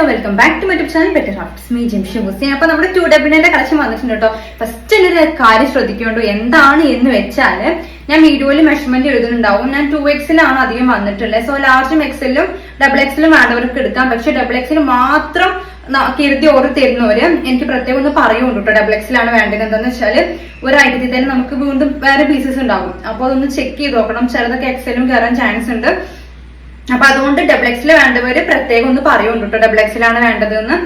Hello welcome back to my channel better hearts me Jimshi Hussain അപ്പൊ നമ്മുടെ to ഡബിനെ collection വന്നിട്ടുണ്ട് കേട്ടോ first ഒരു കാര്യം ശ്രദ്ധിക്കേണ്ടു എന്താണ് എന്ന് വെച്ചാൽ ഞാൻ വീഡിയോയിൽ മെഷർമെന്റ് എഴുതുന്നുണ്ടാവും. ഞാൻ ടു എക്സിലാണ് അധികം വന്നിട്ടുള്ളത്. സോ ലാർജും എക്സലും ഡബിൾ എക്സിലും വേണ്ടവർക്ക് എടുക്കാം. പക്ഷെ ഡബിൾ എക്സിൽ മാത്രം കരുതി ഓർഡർ തരുന്നവര് എനിക്ക് പ്രത്യേകം ഒന്ന് പറയുന്നുണ്ട് കേട്ടോ ഡബിൾ എക്സിലാണ് വേണ്ടത് എന്താന്ന് വെച്ചാൽ ഒരു ഐറ്റത്തിൽ തന്നെ നമുക്ക് വീണ്ടും വേറെ പീസസ് ഉണ്ടാവും. അപ്പൊ അതൊന്ന് ചെക്ക് ചെയ്ത് നോക്കണം. ചിലതൊക്കെ എക്സലും കയറാൻ ചാൻസ് ഉണ്ട്. അപ്പൊ അതുകൊണ്ട് ഡബിൾ എക്സിൽ വേണ്ടവര് പ്രത്യേകം ഒന്ന് പറയുന്നുണ്ട് കേട്ടോ ഡബിൾ എക്സിലാണ് വേണ്ടതെന്ന്.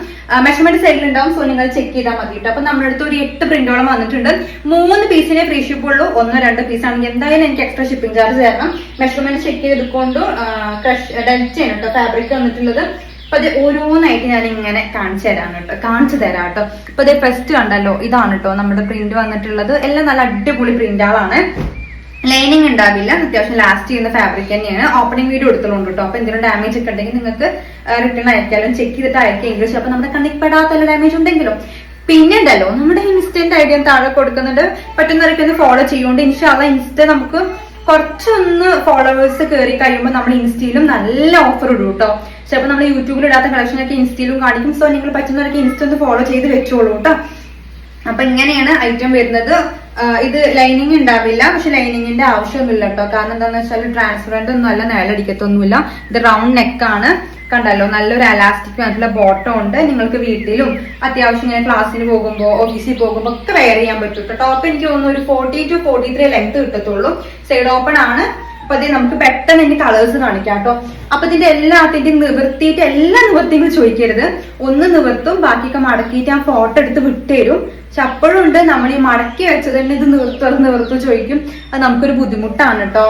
മെഷർമെന്റ് സൈഡിൽ ഉണ്ടാവും സോ നിങ്ങൾ ചെക്ക് ചെയ്താൽ മതി കേട്ടോ അപ്പൊ നമ്മുടെ അടുത്ത് ഒരു എട്ട് പ്രിന്റോളം വന്നിട്ടുണ്ട്. മൂന്ന് പീസിനെ ഫ്രീ ഷിപ്പ് ഉള്ളൂ ഒന്നോ രണ്ടോ പീസ് ആണെങ്കിൽ എന്തായാലും എനിക്ക് എക്സ്ട്രാ ഷിപ്പിംഗ് ചാർജ് തരണം. മെഷർമെന്റ് ചെക്ക് ചെയ്തുകൊണ്ട് ക്രഷ് ഡെൽറ്റ് ആണ് കേട്ടോ ഫാബ്രിക് വന്നിട്ടുള്ളത്. അപ്പൊ അത് ഓരോന്നായിട്ട് ഞാൻ ഇങ്ങനെ കാണിച്ചു തരാം കേട്ടോ കാണിച്ചു തരാം കേട്ടോ അപ്പൊ ഇത് ഫസ്റ്റ് കണ്ടല്ലോ ഇതാണ് കേട്ടോ നമ്മുടെ പ്രിന്റ് വന്നിട്ടുള്ളത്. എല്ലാം നല്ല അടിപൊളി പ്രിന്റുകളാണ് ലൈനിങ് ഉണ്ടാവില്ല. അത്യാവശ്യം ലാസ്റ്റ് ചെയ്യുന്ന ഫാബ്രിക് തന്നെയാണ്. ഓപ്പണിംഗ് വീഡിയോ എടുത്തോണ്ട് കേട്ടോ അപ്പൊ എന്തെങ്കിലും ഡാമേജ് ഒക്കെ ഉണ്ടെങ്കിൽ നിങ്ങൾക്ക് റിട്ടേൺ അയക്കാലും. ചെക്ക് ചെയ്തിട്ട് അയക്കാം ഇംഗ്ലീഷ് അപ്പൊ നമ്മുടെ കണ്ണിൽ പെടാത്ത ഡാമേജ് ഉണ്ടെങ്കിലും? പിന്നെ ഉണ്ടല്ലോ. നമ്മുടെ ഇൻസ്റ്റന്റ് ഐഡിയ താഴെ കൊടുക്കുന്നുണ്ട്. പറ്റുന്നവരൊക്കെ ഒന്ന് ഫോളോ ചെയ്യുകൊണ്ട് ഇൻഷാല്ല ഇൻസ്റ്റ നമുക്ക് കുറച്ചൊന്ന് ഫോളോവേഴ്സ് കയറി കഴിയുമ്പോൾ നമ്മൾ ഇൻസ്റ്റയിലും നല്ല ഓഫർ ഇടും കേട്ടോ ചിലപ്പോൾ നമ്മൾ യൂട്യൂബിൽ ഇടാത്ത കളക്ഷനൊക്കെ ഇൻസ്റ്റയിലും കാണിക്കും. സോ നിങ്ങൾ പറ്റുന്നവരൊക്കെ ഇൻസ്റ്റ ഒന്ന് ഫോളോ ചെയ്ത് വെച്ചോളൂ കേട്ടോ അപ്പൊ ഇങ്ങനെയാണ് ഐറ്റം വരുന്നത്. ഇത് ലൈനിങ് ഉണ്ടാവില്ല പക്ഷെ ലൈനിങ്ങിന്റെ ആവശ്യമൊന്നുമില്ല കേട്ടോ കാരണം എന്താണെന്ന് വെച്ചാൽ ട്രാൻസ്പെറന്റ് ഒന്നും അല്ല നിഴലടിക്കത്തൊന്നുമില്ല. ഇത് റൗണ്ട് നെക്കാണ് കണ്ടല്ലോ നല്ലൊരു അലാസ്റ്റിക് ആയിട്ടുള്ള ബോട്ടം ഉണ്ട്. നിങ്ങൾക്ക് വീട്ടിലും അത്യാവശ്യം ഇങ്ങനെ ക്ലാസ്സിന് പോകുമ്പോൾ ഓഫീസിൽ പോകുമ്പോൾ ഒക്കെ വെയർ ചെയ്യാൻ പറ്റും ടോപ്പ് എനിക്ക് തോന്നുന്നു ഒരു forty two forty three length കിട്ടത്തുള്ളൂ. സൈഡ് ഓപ്പൺ ആണ്. അപ്പൊ ഇത് നമുക്ക് പെട്ടെന്ന് എന്റെ കളേഴ്സ് കാണിക്കാം കേട്ടോ. അപ്പൊ ഇതിന്റെ എല്ലാത്തിന്റെയും നിവർത്തിയിട്ട് എല്ലാ നിവർത്തിയും ചോദിക്കരുത്. ഒന്ന് നിവർത്തും ബാക്കിയൊക്കെ മടക്കിയിട്ട് ആ ഫോട്ടോ എടുത്ത് വിട്ടുതരും. പക്ഷെ അപ്പോഴും ഉണ്ട് നമ്മൾ ഈ മടക്കി വെച്ചത് തന്നെ ഇത് നിവർത്തും നിവർത്തും ചോദിക്കും. അത് നമുക്കൊരു ബുദ്ധിമുട്ടാണ് കേട്ടോ.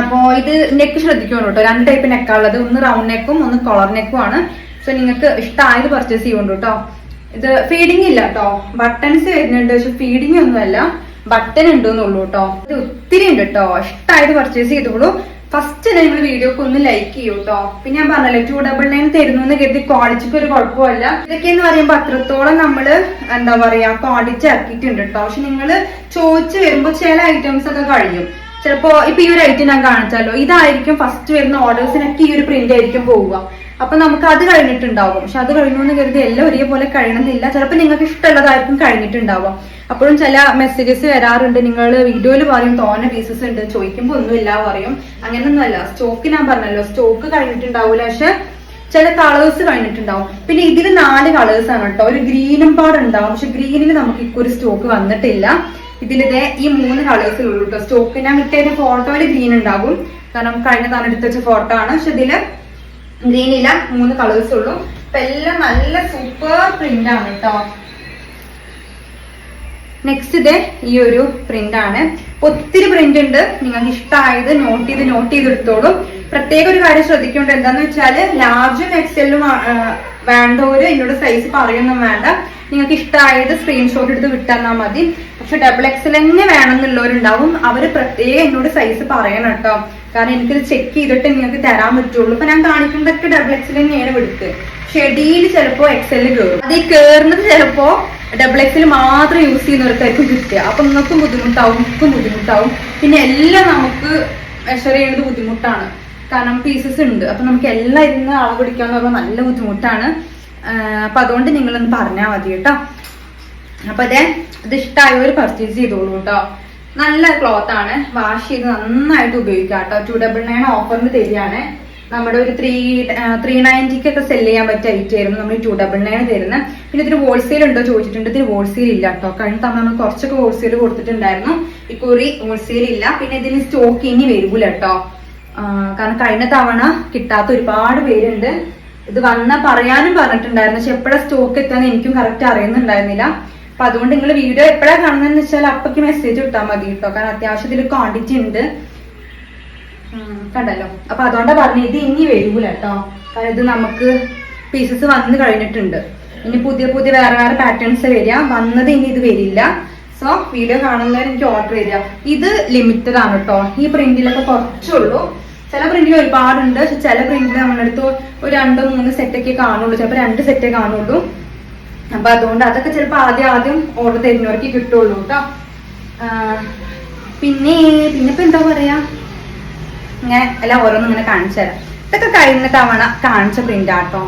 അപ്പോ ഇത് നെക്ക് ശ്രദ്ധിക്കണം കേട്ടോ. രണ്ട് ടൈപ്പ് നെക്കാണുള്ളത് ഒന്ന് റൗണ്ട് നെക്കും ഒന്ന് കോളർ നെക്കും ആണ്. സോ നിങ്ങൾക്ക് ഇഷ്ടമായത് പർച്ചേസ് ചെയ്യുന്നുണ്ട് കേട്ടോ. ഇത് ഫീഡിങ് ഇല്ല കേട്ടോ. ബട്ടൺസ് വരുന്നുണ്ട് പക്ഷെ ഫീഡിങ് ഒന്നുമല്ല. ബട്ടൺ ഉണ്ട് എന്നുള്ളൂ കേട്ടോ ഇത് ഒത്തിരി ഉണ്ട് കേട്ടോ ഇഷ്ടമായത് പർച്ചേസ് ചെയ്തോളൂ. ഫസ്റ്റ് നിങ്ങൾ വീഡിയോക്ക് ഒന്ന് ലൈക്ക് ചെയ്യൂ കേട്ടോ പിന്നെ ഞാൻ പറഞ്ഞല്ലോ ടു ഡബിൾ നയൻ തരുന്നു എന്ന് കരുതി ക്വാളിറ്റിക്ക് ഒരു കുഴപ്പമില്ല. ഇതൊക്കെ എന്ന് പറയുമ്പോൾ അത്രത്തോളം നമ്മൾ എന്താ പറയാ ക്വാളിറ്റി ആക്കിയിട്ടുണ്ട് കേട്ടോ പക്ഷെ നിങ്ങൾ ചോദിച്ചു വരുമ്പോൾ ചില ഐറ്റംസ് ഒക്കെ കഴിയും. ചിലപ്പോ ഇപ്പൊ ഈ ഒരു ഐറ്റം ഞാൻ കാണിച്ചാലോ ഇതായിരിക്കും ഫസ്റ്റ് വരുന്ന ഓർഡേഴ്സിനൊക്കെ ഈ ഒരു പ്രിന്റ് ആയിരിക്കും പോവുക. അപ്പൊ നമുക്ക് അത് കഴിഞ്ഞിട്ടുണ്ടാവും. പക്ഷെ അത് കഴിഞ്ഞു എന്ന് കരുതി എല്ലാം ഒരേപോലെ കഴിയണമെന്നില്ല. ചിലപ്പോൾ നിങ്ങൾക്ക് ഇഷ്ടമുള്ളതായിരിക്കും കഴിഞ്ഞിട്ടുണ്ടാവുക. അപ്പോഴും ചില മെസ്സേജസ് വരാറുണ്ട്. നിങ്ങൾ വീഡിയോയിൽ പറയും തോന്നെ പീസസ് ഉണ്ട്. ചോദിക്കുമ്പോൾ ഒന്നുമില്ല പറയും. അങ്ങനെയൊന്നുമല്ല സ്റ്റോക്ക് ഞാൻ പറഞ്ഞല്ലോ. സ്റ്റോക്ക് കഴിഞ്ഞിട്ടുണ്ടാവില്ല പക്ഷെ ചില കളേഴ്സ് കഴിഞ്ഞിട്ടുണ്ടാവും. പിന്നെ ഇതിൽ നാല് കളേഴ്സ് ആണ് കേട്ടോ. ഒരു ഗ്രീനും പാട് ഉണ്ടാവും. പക്ഷെ ഗ്രീനിൽ നമുക്ക് ഒരു സ്റ്റോക്ക് വന്നിട്ടില്ല. ഇതിലിത് ഈ മൂന്ന് കളേഴ്സിലുള്ളൂ കേട്ടോ. സ്റ്റോക്ക് ഞാൻ കിട്ടിയതിന്റെ ഫോട്ടോയിൽ ഗ്രീൻ ഉണ്ടാകും. കാരണം കഴിഞ്ഞ തവണ എടുത്ത വെച്ച ഫോട്ടോ ആണ്. പക്ഷെ ഇതിൽ ഗ്രീനില്ല മൂന്ന് കളേഴ്സ് ഉള്ളൂ. അപ്പൊ എല്ലാം നല്ല സൂപ്പർ പ്രിന്റ് ആണ് കേട്ടോ. നെക്സ്റ്റ് ഇത് ഈ ഒരു പ്രിന്റ് ആണ്. ഒത്തിരി പ്രിന്റ് ഉണ്ട്. നിങ്ങൾക്ക് ഇഷ്ടമായത് നോട്ട് ചെയ്ത് നോട്ട് ചെയ്ത് എടുത്തോളൂ പ്രത്യേക ഒരു കാര്യം ശ്രദ്ധിക്കേണ്ടത് എന്താന്ന് വെച്ചാൽ ലാർജും എക്സലും വേണ്ടവര് എന്നോട് സൈസ് പറയൊന്നും വേണ്ട. നിങ്ങൾക്ക് ഇഷ്ടമായത് സ്ക്രീൻഷോട്ട് എടുത്ത് വിട്ടാൽ മതി. പക്ഷെ ഡബിൾ എക്സൽ തന്നെ വേണമെന്നുള്ളവരുണ്ടാവും. അവർ പ്രത്യേകം എന്നോട് സൈസ് പറയണം കേട്ടോ. കാരണം എനിക്കിത് ചെക്ക് ചെയ്തിട്ട് നിങ്ങൾക്ക് തരാൻ പറ്റുള്ളൂ. ഇപ്പൊ ഞാൻ കാണിക്കുന്നതൊക്കെ ഡബിൾ എക്സൽ തന്നെയാണ് വിടുക്ക് ഷെഡിയിൽ ചിലപ്പോ എക്സലിൽ കയറും അത് ഈ കയറുന്നത് ചിലപ്പോ ഡബിൾ എക്സിൽ മാത്രം യൂസ് ചെയ്യുന്നവർക്കായിരിക്കും കിട്ടുക. അപ്പൊ നിങ്ങൾക്കും ബുദ്ധിമുട്ടാവും എനിക്കും ബുദ്ധിമുട്ടാവും. പിന്നെ എല്ലാം നമുക്ക് മെഷർ ചെയ്യുന്നത് ബുദ്ധിമുട്ടാണ്. കാരണം പീസസ് ഉണ്ട്. അപ്പൊ നമുക്ക് എല്ലാം ഇരുന്ന് അളവ് പിടിക്കാന്ന് പറഞ്ഞാൽ നല്ല ബുദ്ധിമുട്ടാണ്. അപ്പൊ അതുകൊണ്ട് നിങ്ങളൊന്ന് പറഞ്ഞാൽ മതി കേട്ടോ. അപ്പൊ അതെ ഇത് ഇഷ്ടമായവർ പർച്ചേസ് ചെയ്തോളൂ കേട്ടോ. നല്ല ക്ലോത്ത് ആണ്. വാഷ് ചെയ്ത് നന്നായിട്ട് ഉപയോഗിക്കാം കേട്ടോ. ടു ഡബിൾ നയൻ ഓഫറിന് തരികയാണ്. നമ്മുടെ ഒരു ത്രീ ത്രീ നയന്റിക്ക് ഒക്കെ സെൽ ചെയ്യാൻ പറ്റിയ ഐറ്റം ആയിരുന്നു നമ്മൾ ടു ഡബിൾ നയൻ തരുന്നത് പിന്നെ ഇതിന് ഹോൾസെയിൽ ഉണ്ടോ ചോദിച്ചിട്ടുണ്ട്. ഇതിന് ഹോൾസെയിൽ ഇല്ല കേട്ടോ. കഴിഞ്ഞ തവണ നമ്മൾ കുറച്ചൊക്കെ ഹോൾസെയിൽ കൊടുത്തിട്ടുണ്ടായിരുന്നു. ഇക്കുറി ഹോൾസെയിൽ ഇല്ല. പിന്നെ ഇതിന് സ്റ്റോക്ക് ഇനി വരൂല കേട്ടോ. കാരണം കഴിഞ്ഞ തവണ കിട്ടാത്ത ഒരുപാട് പേരുണ്ട്. ഇത് വന്ന പറയാനും പറഞ്ഞിട്ടുണ്ടായിരുന്നു. പക്ഷെ എപ്പോഴാണ് സ്റ്റോക്ക് എത്താന്ന് എനിക്കും കറക്റ്റ് അറിയുന്നുണ്ടായിരുന്നില്ല. അപ്പൊ അതുകൊണ്ട് നിങ്ങൾ വീഡിയോ എപ്പോഴാ കാണുന്നതെന്ന് വെച്ചാൽ അപ്പൊക്ക് മെസ്സേജ് ഇട്ടാൽ മതി കേട്ടോ കാരണം അത്യാവശ്യത്തിൽ ക്വാണ്ടിറ്റി ഉണ്ട്. കണ്ടല്ലോ. അപ്പൊ അതുകൊണ്ടാ പറഞ്ഞത് ഇത് ഇനി വരൂല കേട്ടോ കാരണം ഇത് നമുക്ക് പീസസ് വന്നു കഴിഞ്ഞിട്ടുണ്ട്. ഇനി പുതിയ പുതിയ വേറെ വേറെ പാറ്റേൺസ് വരിക. വന്നത് ഇനി ഇത് വരില്ല. സോ വീഡിയോ കാണുന്നവർ എനിക്ക് ഓർഡർ വരിക. ഇത് ലിമിറ്റഡ് ആണ് കേട്ടോ ഈ പ്രിന്റിലൊക്കെ കുറച്ചുള്ളൂ ചില പ്രിന്റിൽ ഒരുപാടുണ്ട്. പക്ഷെ ചില പ്രിന്റിൽ നമ്മളടുത്ത് ഒരു രണ്ടോ മൂന്ന് സെറ്റൊക്കെ കാണുള്ളൂ. ചിലപ്പോൾ രണ്ട് സെറ്റേ കാണുള്ളൂ. അപ്പൊ അതുകൊണ്ട് അതൊക്കെ ചിലപ്പോൾ ആദ്യം ആദ്യം ഓർഡർ തരുന്നവർക്ക് കിട്ടുള്ളൂ കേട്ടോ പിന്നെ പിന്നെ ഇപ്പൊ എന്താ പറയാ? ഇങ്ങനെ എല്ലാം ഓരോന്നും ഇങ്ങനെ കാണിച്ചു തരാം. ഇതൊക്കെ കഴിഞ്ഞ തവണ കാണിച്ച പ്രിന്റ് ആട്ടോ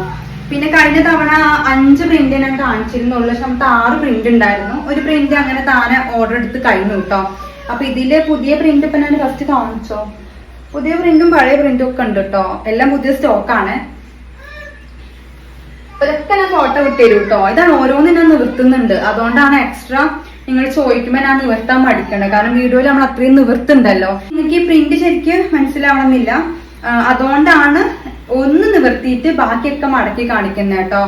പിന്നെ കഴിഞ്ഞ തവണ അഞ്ച് പ്രിന്റ് ഞാൻ കാണിച്ചിരുന്നുള്ളൂ പക്ഷെ നമുക്ക് ആറ് പ്രിന്റ് ഉണ്ടായിരുന്നു. ഒരു പ്രിന്റ് അങ്ങനെ താനെ ഓർഡർ എടുത്ത് കഴിഞ്ഞു കേട്ടോ അപ്പൊ ഇതിൽ പുതിയ പ്രിന്റ് ഇപ്പൊ ഞാൻ ഫസ്റ്റ് കാണിച്ചോ? പുതിയ പ്രിന്റും പഴയ പ്രിന്റും ഒക്കെ ഉണ്ട് കേട്ടോ എല്ലാം പുതിയ സ്റ്റോക്കാണ് ഇതൊക്കെ ഞാൻ ഫോട്ടോ വിട്ടുതരും കേട്ടോ ഇതാണ് ഓരോന്ന് ഞാൻ നിവർത്തുന്നുണ്ട് അതുകൊണ്ടാണ് എക്സ്ട്രാ നിങ്ങൾ ചോദിക്കുമ്പോൾ ഞാൻ നിവർത്താൻ പഠിക്കണത് കാരണം വീഡിയോയിൽ നമ്മൾ അത്രയും നിവർത്തുണ്ടല്ലോ നിങ്ങൾക്ക് ഈ പ്രിന്റ് ശരിക്ക് മനസ്സിലാവണമെന്നില്ല. അതുകൊണ്ടാണ് ഒന്ന് നിവർത്തിയിട്ട് ബാക്കിയൊക്കെ മടക്കി കാണിക്കുന്നത് കേട്ടോ.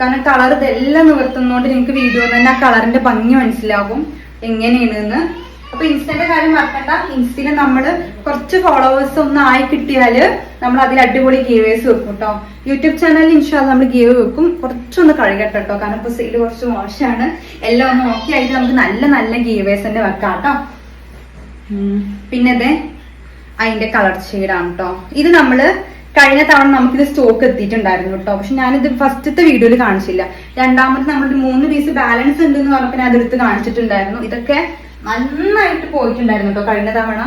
കാരണം കളർ ഇതെല്ലാം നിവർത്തുന്നതുകൊണ്ട് നിങ്ങൾക്ക് വീഡിയോ തന്നെ ആ കളറിന്റെ ഭംഗി മനസ്സിലാകും. എങ്ങനെയാണെന്ന് അപ്പൊ ഇൻസ്റ്റന്റെ കാര്യം മറക്കണ്ട. ഇൻസ്റ്റയിൽ നമ്മൾ കുറച്ച് ഫോളോവേഴ്സ് ഒന്ന് ആയി കിട്ടിയാൽ നമ്മൾ അതിൽ അടിപൊളി ഗീവേഴ്സ് വെക്കും കേട്ടോ യൂട്യൂബ് ചാനലിൽ ഇൻഷാൽ നമ്മൾ ഗീവ് വെക്കും. കുറച്ചൊന്ന് കഴുകട്ടെ കേട്ടോ കാരണം ഇപ്പൊ സെയിൽ കുറച്ച് മോശമാണ്. എല്ലാം ഒന്ന് ഓക്കെ ആയിട്ട് നമുക്ക് നല്ല നല്ല ഗീവേഴ്സ് തന്നെ വെക്കാം കേട്ടോ പിന്നെ അതെ അതിന്റെ കളർ ഷെയ്ഡാണ് കേട്ടോ ഇത് നമ്മൾ കഴിഞ്ഞ തവണ നമുക്കിത് സ്റ്റോക്ക് എത്തിയിട്ടുണ്ടായിരുന്നു കേട്ടോ പക്ഷെ ഞാനിത് ഫസ്റ്റത്തെ വീഡിയോയിൽ കാണിച്ചില്ല. രണ്ടാമത് നമ്മളൊരു മൂന്ന് പീസ് ബാലൻസ് ഉണ്ട് എന്ന് പറഞ്ഞപ്പോൾ ഞാൻ അതെടുത്ത് കാണിച്ചിട്ടുണ്ടായിരുന്നു. ഇതൊക്കെ നന്നായിട്ട് പോയിട്ടുണ്ടായിരുന്നു കേട്ടോ കഴിഞ്ഞ തവണ.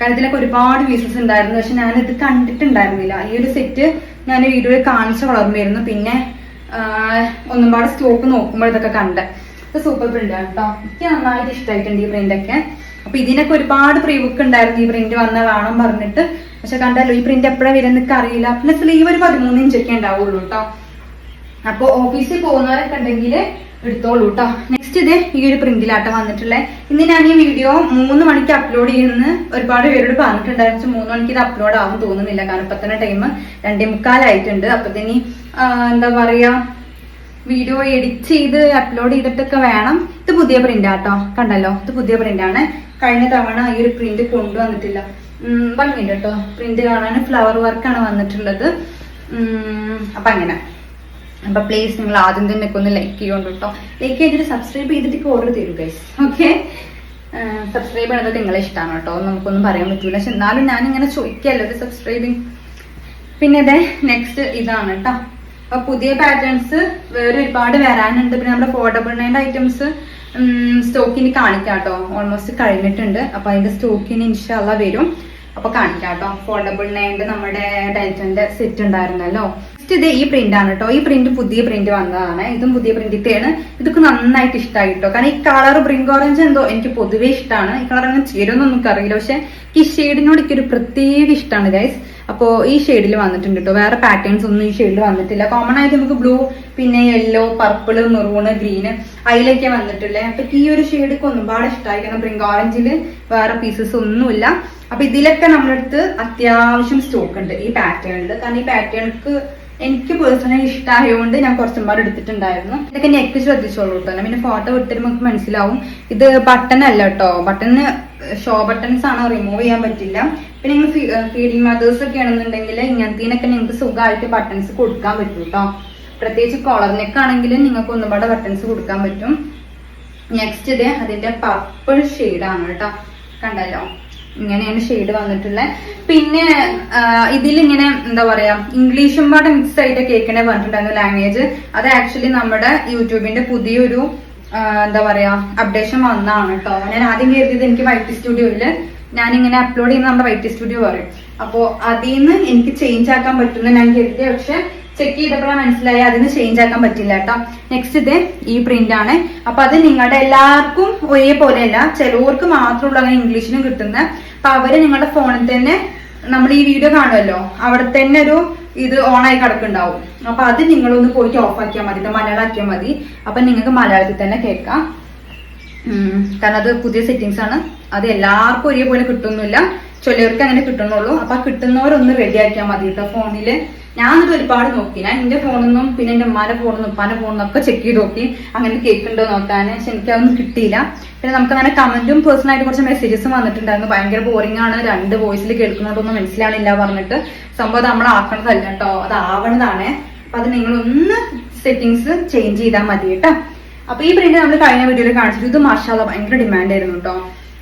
കാരണം ഒരുപാട് പീസസ് ഉണ്ടായിരുന്നു. പക്ഷെ ഇത് കണ്ടിട്ടുണ്ടായിരുന്നില്ല. ഈ ഒരു സെറ്റ് ഞാൻ വീഡിയോയിൽ കാണിച്ച വളർന്നിരുന്നു പിന്നെ ഒന്നും പാടെ സ്റ്റോക്ക് നോക്കുമ്പോൾ ഇതൊക്കെ കണ്ട്. ഇത് സൂപ്പർ പ്രിന്റ് ആണ് കേട്ടോ എനിക്ക് നന്നായിട്ട് ഇഷ്ടമായിട്ടുണ്ട് ഈ പ്രിന്റ് ഒക്കെ. അപ്പൊ ഇതിനൊക്കെ ഒരുപാട് പ്രീ ബുക്ക് ഉണ്ടായിരുന്നു ഈ പ്രിന്റ് വന്ന വേണം പറഞ്ഞിട്ട്. പക്ഷെ കണ്ടല്ലോ ഈ പ്രിന്റ് എപ്പോഴാ വരുന്നൊക്കെ അറിയില്ല. പിന്നെ സ്ലീവ് ഒരു പതിമൂന്ന് ഇഞ്ചൊക്കെ ഉണ്ടാവുള്ളൂ കേട്ടോ അപ്പൊ ഓഫീസിൽ പോകുന്നവരൊക്കെ ഉണ്ടെങ്കിൽ എടുത്തോളൂ കേട്ടോ നെക്സ്റ്റ് ഇത് ഈ ഒരു പ്രിന്റിലാട്ടം വന്നിട്ടുള്ളത് ഇന്ന് ഞാൻ ഈ വീഡിയോ മൂന്ന് മണിക്ക് അപ്ലോഡ് ചെയ്യുന്ന ഒരുപാട് പേരോട് പറഞ്ഞിട്ടുണ്ടായിരുന്നു. മൂന്ന് മണിക്ക് ഇത് അപ്ലോഡ് ആവും തോന്നുന്നില്ല. കാരണം ഇപ്പൊ തന്നെ ടൈം രണ്ടേ മുക്കാലായിട്ടുണ്ട്. അപ്പൊ തന്നെ എന്താ പറയാ വീഡിയോ എഡിറ്റ് ചെയ്ത് അപ്ലോഡ് ചെയ്തിട്ടൊക്കെ വേണം. ഇത് പുതിയ പ്രിന്റ് ആട്ടോ കണ്ടല്ലോ ഇത് പുതിയ പ്രിന്റ് ആണ് കഴിഞ്ഞ തവണ ഈ ഒരു പ്രിന്റ് കൊണ്ടുവന്നിട്ടില്ല. ഭംഗിയുണ്ട് കേട്ടോ. പ്രിന്റ് കാണാൻ ഫ്ലവർ വർക്കാണ് വന്നിട്ടുള്ളത്. അപ്പൊ അങ്ങനെ. അപ്പൊ പ്ലീസ് നിങ്ങൾ ആദ്യം തന്നെ ഒന്ന് ലൈക്ക് ചെയ്യുകൊണ്ട് കേട്ടോ. ലൈക്ക് ചെയ്തിട്ട് സബ്സ്ക്രൈബ് ചെയ്തിട്ട് ഓർഡർ തരൂ ഗൈസ് ഓക്കെ സബ്സ്ക്രൈബ് ചെയ്യണത് നിങ്ങളെ ഇഷ്ടമാണ് കേട്ടോ. നമുക്കൊന്നും പറയാൻ പറ്റൂല. പക്ഷെ എന്നാലും ഞാൻ ഇങ്ങനെ ചോദിക്കല്ലോ ഒരു സബ്സ്ക്രൈബിങ് പിന്നെ അതെ നെക്സ്റ്റ് ഇതാണ് കേട്ടോ അപ്പൊ പുതിയ പാറ്റേൺസ് വേറെ ഒരുപാട് വരാനുണ്ട്. പിന്നെ നമ്മുടെ ഫോർഡബിൾ നൈൻ ഐറ്റംസ് സ്റ്റോക്കിന് കാണിക്കാം കേട്ടോ ഓൾമോസ്റ്റ് കഴിഞ്ഞിട്ടുണ്ട്. അപ്പൊ അതിന്റെ സ്റ്റോക്കിന് ഇൻഷാല്ല വരും. അപ്പൊ കാണിക്കാം കേട്ടോ ഫോൾഡബിൾ നൈന്റെ നമ്മുടെ ഡൈറ്റന്റെ സെറ്റ് ഉണ്ടായിരുന്നല്ലോ. നെക്സ്റ്റ് ഇത് ഈ പ്രിന്റ് ആണ് കേട്ടോ ഈ പ്രിന്റ് പുതിയ പ്രിന്റ് വന്നതാണ്. ഇതും പുതിയ പ്രിന്റിത്തെയാണ് ഇതൊക്കെ നന്നായിട്ട് ഇഷ്ടമായി കേട്ടോ കാരണം ഈ കളർ ബ്രിങ്ക് ഓറഞ്ച് എന്തോ എനിക്ക് പൊതുവേ ഇഷ്ടമാണ് ഈ കളർ അങ്ങനെ ചേരുമെന്നൊന്നും അറിയില്ല പക്ഷെ ഈ ഷെയ്ഡിനോട് ഒരു പ്രത്യേക ഇഷ്ടമാണ് ഗൈസ് അപ്പോ ഈ ഷെയ്ഡിൽ വന്നിട്ടുണ്ട് കേട്ടോ വേറെ പാറ്റേൺസ് ഒന്നും ഈ ഷെയ്ഡിൽ വന്നിട്ടില്ല. കോമൺ ആയിട്ട് നമുക്ക് ബ്ലൂ പിന്നെ യെല്ലോ പർപ്പിൾ മെറൂണ് ഗ്രീന് അതിലൊക്കെ വന്നിട്ടില്ലേ അപ്പൊ ഈ ഒരു ഷെയ്ഡൊക്കെ ഒന്നുപാട് ഇഷ്ടമായി കാരണം ബ്രിങ്ക് ഓറഞ്ചിൽ വേറെ പീസസ് ഒന്നുമില്ല. അപ്പൊ ഇതിലൊക്കെ നമ്മളടുത്ത് അത്യാവശ്യം സ്റ്റോക്ക് ഉണ്ട് ഈ പാറ്റേണിൽ കാരണം ഈ പാറ്റേൺക്ക് എനിക്ക് പേഴ്സണലി ഇഷ്ടമായതുകൊണ്ട് ഞാൻ കുറച്ചും പാട് എടുത്തിട്ടുണ്ടായിരുന്നു. ഇതൊക്കെ നെക്ക് ശ്രദ്ധിച്ചോളൂ ഞാൻ പിന്നെ ഫോട്ടോ വിട്ടിട്ട് നമുക്ക് മനസ്സിലാവും. ഇത് ബട്ടൺ അല്ല കേട്ടോ ബട്ടണ് ഷോ ബട്ടൺസ് ആണ് റിമൂവ് ചെയ്യാൻ പറ്റില്ല. പിന്നെ നിങ്ങൾ ഫീഡിങ് മദേഴ്സ് ഒക്കെ ആണെന്നുണ്ടെങ്കിൽ ഇങ്ങനത്തേനൊക്കെ നിങ്ങൾക്ക് സുഖമായിട്ട് ബട്ടൺസ് കൊടുക്കാൻ പറ്റും കേട്ടോ പ്രത്യേകിച്ച് കോളർ നെക്ക് ആണെങ്കിൽ നിങ്ങൾക്ക് ഒന്നുപാടെ ബട്ടൺസ് കൊടുക്കാൻ പറ്റും. നെക്സ്റ്റ് ഇത് അതിന്റെ പർപ്പിൾ ആണ് കേട്ടോ കണ്ടല്ലോ. ഇങ്ങനെയാണ് ഷെയ്ഡ് വന്നിട്ടുള്ളത് പിന്നെ ഇതിലിങ്ങനെ എന്താ പറയാ ഇംഗ്ലീഷും പാടെ മിക്സ് ആയിട്ട് കേൾക്കണേ പറഞ്ഞിട്ടുണ്ടായിരുന്നു ലാംഗ്വേജ് അത് ആക്ച്വലി നമ്മുടെ യൂട്യൂബിന്റെ പുതിയൊരു എന്താ പറയാ അപ്ഡേഷൻ വന്നാണ് കേട്ടോ ഞാൻ ആദ്യം കരുതിയത് എനിക്ക് വൈറ്റ് സ്റ്റുഡിയോയിൽ ഇങ്ങനെ അപ്ലോഡ് ചെയ്യുന്ന നമ്മുടെ വൈറ്റ് സ്റ്റുഡിയോ പറയും. അപ്പോ അതിൽ നിന്ന് എനിക്ക് ചേഞ്ച് ആക്കാൻ പറ്റുന്ന ഞാൻ കരുതി. പക്ഷെ ചെക്ക് ചെയ്തപ്പോഴാണ് മനസ്സിലായി അതിന് ചേഞ്ച് ആക്കാൻ പറ്റില്ല കേട്ടോ. നെക്സ്റ്റ് ഇത് ഈ പ്രിന്റ് ആണ്. അപ്പൊ അത് നിങ്ങളുടെ എല്ലാവർക്കും ഒരേപോലെയല്ല. ചിലവർക്ക് മാത്രമുള്ള ഇംഗ്ലീഷിനും കിട്ടുന്ന. അപ്പൊ അവർ നിങ്ങളുടെ ഫോണിൽ തന്നെ നമ്മൾ ഈ വീഡിയോ കാണുമല്ലോ. അവിടെ തന്നെ ഒരു ഇത് ഓൺ ആയി കിടക്കുന്നുണ്ടാവും. അപ്പൊ അത് നിങ്ങളൊന്ന് പോയിട്ട് ഓഫ് ആക്കിയാൽ മതി. മലയാളം ആക്കിയാൽ മതി. അപ്പൊ നിങ്ങൾക്ക് മലയാളത്തിൽ തന്നെ കേൾക്കാം. കാരണം അത് പുതിയ സെറ്റിങ്സ് ആണ്. അത് എല്ലാവർക്കും ഒരേപോലെ കിട്ടുന്നില്ല. ചിലവർക്ക് അങ്ങനെ കിട്ടുന്നുള്ളൂ. അപ്പൊ കിട്ടുന്നവരൊന്ന് റെഡി ആക്കിയാൽ മതി കേട്ടോ ഫോണിൽ ഞാനിത് ഒരുപാട് നോക്കി. ഞാൻ എന്റെ ഫോണിന്നും പിന്നെ എന്റെ ഉമ്മാന്റെ ഫോണിന്നും ഉപ്പാന്റെ ഫോണിന്നും ഒക്കെ ചെക്ക് ചെയ്ത് നോക്കി. അങ്ങനെ കേൾക്കുന്നുണ്ടോ നോക്കാൻ. പക്ഷെ എനിക്കതൊന്നും കിട്ടിയില്ല. പിന്നെ നമുക്ക് അങ്ങനെ കമന്റും പേഴ്സണൽ ആയിട്ട് കുറച്ച് മെസ്സേജസും വന്നിട്ടുണ്ടായിരുന്നു. ഭയങ്കര ബോറിംഗ് ആണ്. രണ്ട് വോയിസിൽ കേൾക്കുന്നതൊന്നും മനസ്സിലാണില്ല പറഞ്ഞിട്ട്. സംഭവം നമ്മൾ ആക്കണതല്ല കേട്ടോ അത് ആവണതാണ്. അപ്പൊ അത് നിങ്ങളൊന്ന് സെറ്റിങ്സ് ചേഞ്ച് ചെയ്താൽ മതി കേട്ടോ. അപ്പൊ ഈ പ്രിന്റ് നമ്മൾ കഴിഞ്ഞ വീഡിയോയിൽ കാണിച്ചിട്ട് ഇത് മാഷാ ഭയങ്കര ഡിമാൻഡ് ആയിരുന്നു കേട്ടോ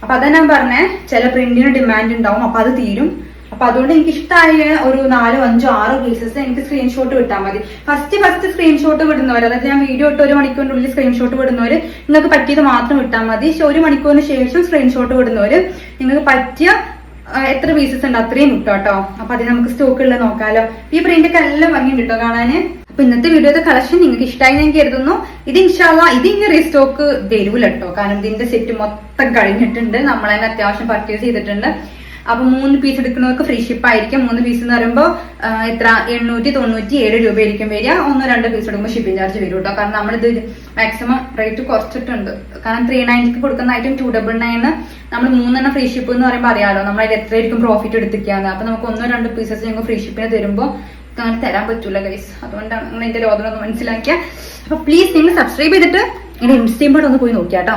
അപ്പൊ അതാ ഞാൻ പറഞ്ഞേ ചില പ്രിന്റിന് ഡിമാൻഡ് ഉണ്ടാവും. അപ്പൊ അത് തീരും. അപ്പൊ അതുകൊണ്ട് എനിക്ക് ഇഷ്ടമായ ഒരു നാലോ അഞ്ചോ ആറോ കേസസ് എനിക്ക് സ്ക്രീൻഷോട്ട് വിട്ടാൽ മതി. ഫസ്റ്റ് ഫസ്റ്റ് സ്ക്രീൻഷോട്ട് വിടുന്നവർ അതായത് ഞാൻ വീഡിയോ ഇട്ട് ഒരു മണിക്കൂറിനുള്ളിൽ സ്ക്രീൻഷോട്ട് വിടുന്നവർ നിങ്ങൾക്ക് പറ്റിയത് മാത്രം വിട്ടാൽ മതി. ഒരു മണിക്കൂറിന് ശേഷം സ്ക്രീൻഷോട്ട് വിടുന്നവർ നിങ്ങൾക്ക് പറ്റിയ എത്ര പീസസ് ഉണ്ട് അത്രയും കിട്ടും കേട്ടോ. അപ്പൊ അതിന് നമുക്ക് സ്റ്റോക്ക് ഉള്ളത് നോക്കാലോ. ഈ പ്രിന്റ് ഒക്കെ എല്ലാം ഭംഗിയുണ്ട് കേട്ടോ കാണാന്. അപ്പൊ ഇന്നത്തെ വീഡിയോയുടെ കളക്ഷൻ നിങ്ങൾക്ക് ഇഷ്ടമായി ഞാൻ കരുതുന്നു. ഇത് ഇൻഷാല്ല ഇത് ഇനി റീസ്റ്റോക്ക് വരൂല കേട്ടോ. കാരണം ഇതിന്റെ സെറ്റ് മൊത്തം കഴിഞ്ഞിട്ടുണ്ട്. നമ്മൾ അത്യാവശ്യം പർച്ചേസ് ചെയ്തിട്ടുണ്ട്. അപ്പൊ മൂന്ന് പീസ് എടുക്കുന്നവർക്ക് ഫ്രീ ഷിപ്പ് ആയിരിക്കും. മൂന്ന് പീസ് എന്ന് പറയുമ്പോൾ എത്ര? എണ്ണൂറ്റി തൊണ്ണൂറ്റി ഏഴ് രൂപയായിരിക്കും വരിക. ഒന്നോ രണ്ടോ പീസ് എടുക്കുമ്പോൾ ഷിപ്പിംഗ് ചാർജ് വരും കേട്ടോ. കാരണം നമ്മളിത് മാക്സിമം റേറ്റ് കുറച്ചിട്ടുണ്ട്. കാരണം ത്രീ നയന്റിക്ക് കൊടുക്കുന്ന ഐറ്റം ടു ഡബിൾ നയൻ നമ്മൾ മൂന്നെണ്ണം ഫ്രീ ഷിപ്പ് എന്ന് പറയുമ്പോൾ അറിയാലോ. നമ്മൾ അതിൽ എത്രയായിരിക്കും പ്രോഫിറ്റ് എടുത്തിരിക്കാന്ന്. അപ്പൊ നമുക്ക് ഒന്നോ രണ്ട് പീസസ് ഞങ്ങൾ ഫ്രീ ഷിപ്പിന് തരുമ്പോൾ അങ്ങനെ തരാൻ പറ്റൂല ഗൈസ് അതുകൊണ്ടാണ് നിങ്ങൾ എന്റെ ലോകം ഒന്ന് മനസ്സിലാക്കിയ. അപ്പൊ പ്ലീസ് നിങ്ങൾ സബ്സ്ക്രൈബ് ചെയ്തിട്ട് എന്റെ ഇൻസ്റ്റയും ഒന്ന് പോയി നോക്കിയാട്ടോ.